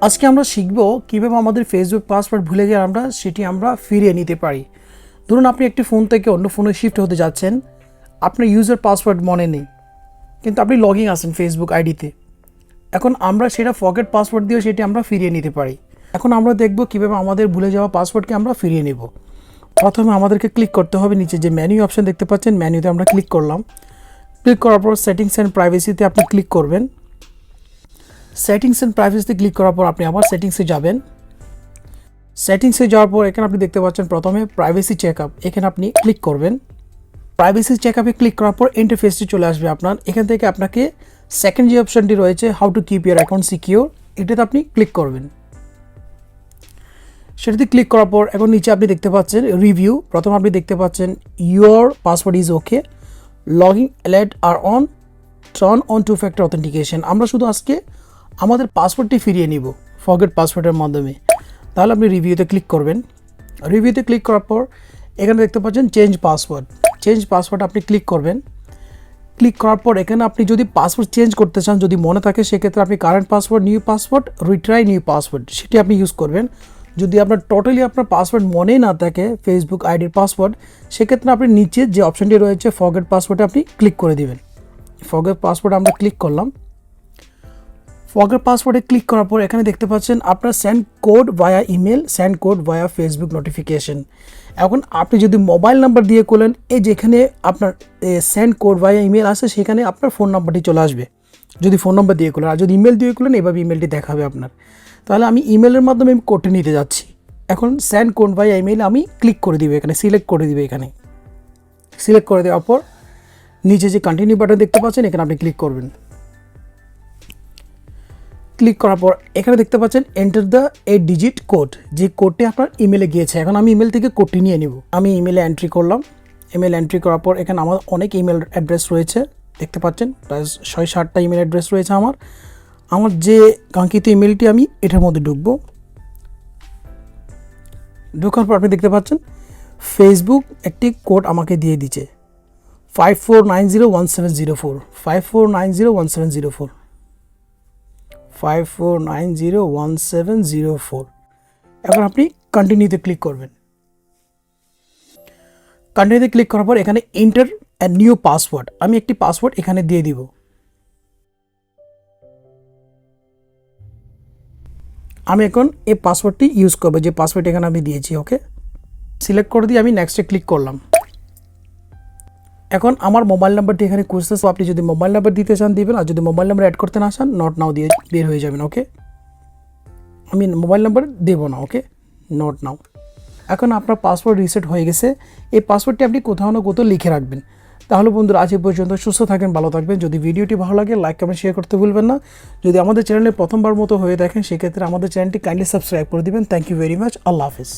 আজকে আমরা শিখব কীভাবে আমাদের ফেসবুক পাসওয়ার্ড ভুলে গিয়ে আমরা সেটি আমরা ফিরিয়ে নিতে পারি। ধরুন আপনি একটি ফোন থেকে অন্য ফোনে শিফট হতে যাচ্ছেন। আপনার ইউজার পাসওয়ার্ড মনে নেই। কিন্তু আপনি লগ ইন আছেন ফেসবুক আইডিতে। এখন আমরা সেটা ফকেট পাসওয়ার্ড দিয়েও সেটি আমরা ফিরিয়ে নিতে পারি। এখন আমরা দেখব কীভাবে আমাদের ভুলে যাওয়া পাসওয়ার্ডকে আমরা ফিরিয়ে নেব। প্রথমে আমাদেরকে ক্লিক করতে হবে নিচে যে মেনু অপশন দেখতে পাচ্ছেন। মেনুতে আমরা ক্লিক করলাম। ক্লিক করার পর সেটিংস অ্যান্ড প্রাইভেসিতে আপনি ক্লিক করবেন। সেটিংস অ্যান্ড প্রাইভেসিতে ক্লিক করার পর আপনি আবার সেটিংসে যাবেন। সেটিংসে যাওয়ার পর এখানে আপনি দেখতে পাচ্ছেন প্রথমে প্রাইভেসি চেক আপ এখানে আপনি ক্লিক করবেন। প্রাইভেসি চেক আপে ক্লিক করার পর ইন্টারফেসটি চলে আসবে আপনার। এখান থেকে আপনাকে সেকেন্ড যে অপশনটি রয়েছে how to keep your account secure এটাতে আপনি ক্লিক করবেন। সেটাতে ক্লিক করার পর এখন নিচে আপনি দেখতে পাচ্ছেন রিভিউ প্রথম আপনি দেখতে পাচ্ছেন your password is okay logging alert R on turn on two factor authentication আমরা শুধু আজকে আমাদের পাসওয়ার্ডটি ফিরিয়ে নিব ফরগেট পাসওয়ার্ডের মাধ্যমে। তাহলে আপনি রিভিউতে ক্লিক করবেন। রিভিউতে ক্লিক করার পর এখানে দেখতে পাচ্ছেন চেঞ্জ পাসওয়ার্ড চেঞ্জ পাসওয়ার্ড আপনি ক্লিক করবেন। ক্লিক করার পর এখানে আপনি যদি পাসওয়ার্ড চেঞ্জ করতে চান, যদি মনে থাকে, সেক্ষেত্রে আপনি current password new password retry new password সেটি আপনি ইউজ করবেন। যদি আপনার টোটালি আপনার পাসওয়ার্ড মনেই না থাকে ফেসবুক আইডির পাসওয়ার্ড সেক্ষেত্রে আপনি নিচে যে অপশনটি রয়েছে ফরগেট পাসওয়ার্ডে আপনি ক্লিক করে দিবেন। ফরগেট পাসওয়ার্ড আমরা ক্লিক করলাম। ফরগেট পাসওয়ার্ডে ক্লিক করার পর এখানে দেখতে পাচ্ছেন আপনার send code via email send code via Facebook notification এখন আপনি যদি মোবাইল নাম্বার দিয়ে করলেন, এই যেখানে আপনার স্যান্ড কোড ভায়া ইমেল আছে, সেখানে আপনার ফোন নাম্বারটি চলে আসবে। যদি ফোন নাম্বার দিয়ে করলেন, আর যদি ইমেল দিয়ে করলেন, এভাবে ইমেলটি দেখাবে আপনার। তাহলে আমি ইমেলের মাধ্যমে আমি কোডটি নিতে যাচ্ছি। এখন সেন্ড কোড ভাই ইমেল আমি ক্লিক করে দিব এখানে সিলেক্ট করে দিবে এখানে। সিলেক্ট করে দেওয়ার পর, নিচে যে কন্টিনিউ বাটন দেখতে পাচ্ছেন, এখানে আপনি ক্লিক করবেন। ক্লিক করার পর এখানে দেখতে পাচ্ছেন enter the eight digit code যে কোডটি আপনার ইমেলে গিয়েছে। এখন আমি ইমেল থেকে কোডটি নিয়ে নিব। আমি ইমেলে এন্ট্রি করলাম। ইমেল এন্ট্রি করার পর এখানে আমার অনেক ইমেল অ্যাড্রেস রয়েছে। দেখতে পাচ্ছেন, প্রায় ছয় সাতটা ইমেল অ্যাড্রেস রয়েছে আমার। আমার যে কাঙ্ক্ষিত ইমেলটি আমি এটার মধ্যে ঢুকবো। ঢোকার পর আপনি দেখতে পাচ্ছেন ফেসবুক একটি কোড আমাকে দিয়ে দিচ্ছে five four nine zero one seven zero four five four nine zero one seven zero four five four nine zero one seven zero four এখন আপনি কন্টিনিউতে ক্লিক করবেন। কন্টিনিউতে ক্লিক করার পর এখানে ইন্টার নিউ পাসওয়ার্ড আমি একটি পাসওয়ার্ড এখানে দিয়ে দিব। আমি এখন এই পাসওয়ার্ডটি ইউজ করব। যে পাসওয়ার্ড এখানে আমি দিয়েছি ওকে সিলেক্ট করে দিয়ে আমি নেক্সটে ক্লিক করলাম। এখন আমার মোবাইল নাম্বারটি এখানে খুঁজতেছে আপনি যদি মোবাইল নাম্বার দিতে চান, দিবেন। আর যদি মোবাইল নাম্বার অ্যাড করতে না চান নট নাও দিয়ে বের হয়ে যাবেন ওকে আমি মোবাইল নাম্বার দেবো না ওকে নট নাও এখন আপনার পাসওয়ার্ড রিসেট হয়ে গেছে। এই পাসওয়ার্ডটি আপনি কোথাও না কোথাও লিখে রাখবেন। তাহলে বন্ধুরা, আজ পর্যন্ত সুস্থ থাকেন, ভালো থাকবেন। যদি ভিডিওটি ভালো লাগে লাইক কমেন্ট শেয়ার করতে ভুলবেন না। যদি আমাদের চ্যানেলে প্রথমবার মতো হয়ে দেখেন, সেক্ষেত্রে আমাদের চ্যানেলটি কাইন্ডলি সাবস্ক্রাইব করে দেবেন। থ্যাংক ইউ ভেরি মাচ আল্লাহ হাফিজ।